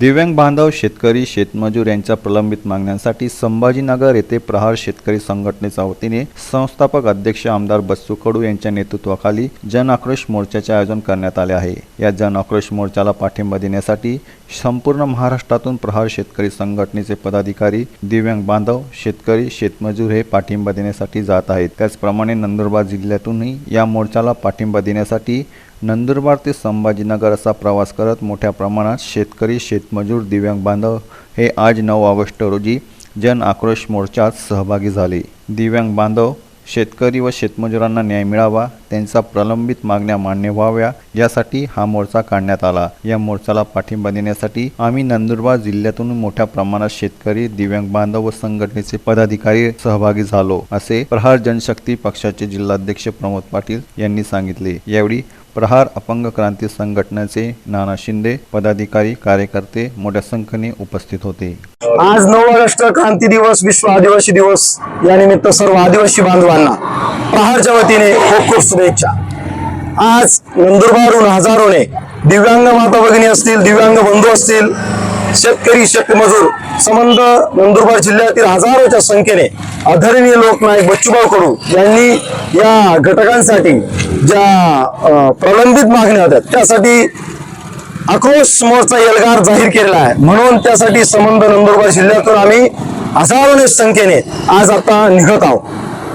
दिव्यांग बांधव शेतकरी शेतमजूर यांच्या प्रलंबित मागण्यांसाठी संभाजीनगर येथे प्रहार शेतकरी संघटनेच्या वतीने संस्थापक अध्यक्ष आमदार बच्चू कडू यांच्या नेतृत्वाखाली जन आक्रोश मोर्चाचे आयोजन करण्यात आले आहे. या जन आक्रोश मोर्चाला पाठिंबा देण्यासाठी संपूर्ण महाराष्ट्रातून प्रहार शेतकरी संघटनेचे पदाधिकारी दिव्यांग बांधव शेतकरी शेतमजूर हे पाठिंबा देण्यासाठी जात आहेत. त्याचप्रमाणे नंदुरबार जिल्ह्यातूनही या मोर्चाला पाठिंबा देण्यासाठी नंदुरबार ते संभाजीनगर असा प्रवास करत मोठ्या प्रमाणात शेतकरी शेतमजूर दिव्यांग बांधव हे आज नऊ ऑगस्ट रोजी जन आक्रोश मोर्चात सहभागी झाले. दिव्यांग बांधव शेतकरी व शेतमजुरांना न्याय मिळावा त्यांचा प्रलंबित मागण्या मान्य व्हाव्या यासाठी हा मोर्चा काढण्यात आला. या मोर्चाला पाठिंबा देण्यासाठी आम्ही नंदुरबार जिल्ह्यातून मोठ्या प्रमाणात शेतकरी दिव्यांग बांधव व संघटनेचे पदाधिकारी सहभागी झालो असे प्रहार जनशक्ती पक्षाचे जिल्हाध्यक्ष प्रमोद पाटील यांनी सांगितले. यावेळी प्रहार अपंग क्रांती संघटनेचे नाना शिंदे पदाधिकारी कार्यकर्ते मोठ्या संख्येने उपस्थित होते. आज नऊ ऑगस्ट क्रांती दिवस विश्व आदिवासी दिवस या निमित्त सर्व आदिवासी बांधवांना प्रहारच्या वतीने खूप खूप शुभेच्छा. आज नंदुरबारहून हजारोने दिव्यांग माता भगिनी असतील दिव्यांग बंधू असतील शेतकरी शेतमजूर संबंध नंदुरबार जिल्ह्यातील हजारोच्या संख्येने आदरणीय लोकनायक बच्चूभाऊ कडू यांनी या घटकांसाठी ज्या प्रलंबित मागण्या होत्या त्यासाठी आक्रोश मोर्चा एल्गार जाहीर केलेला आहे. म्हणून त्यासाठी संबंध नंदुरबार जिल्ह्यातून आम्ही हजारोने संख्येने आज आता निघत आहोत.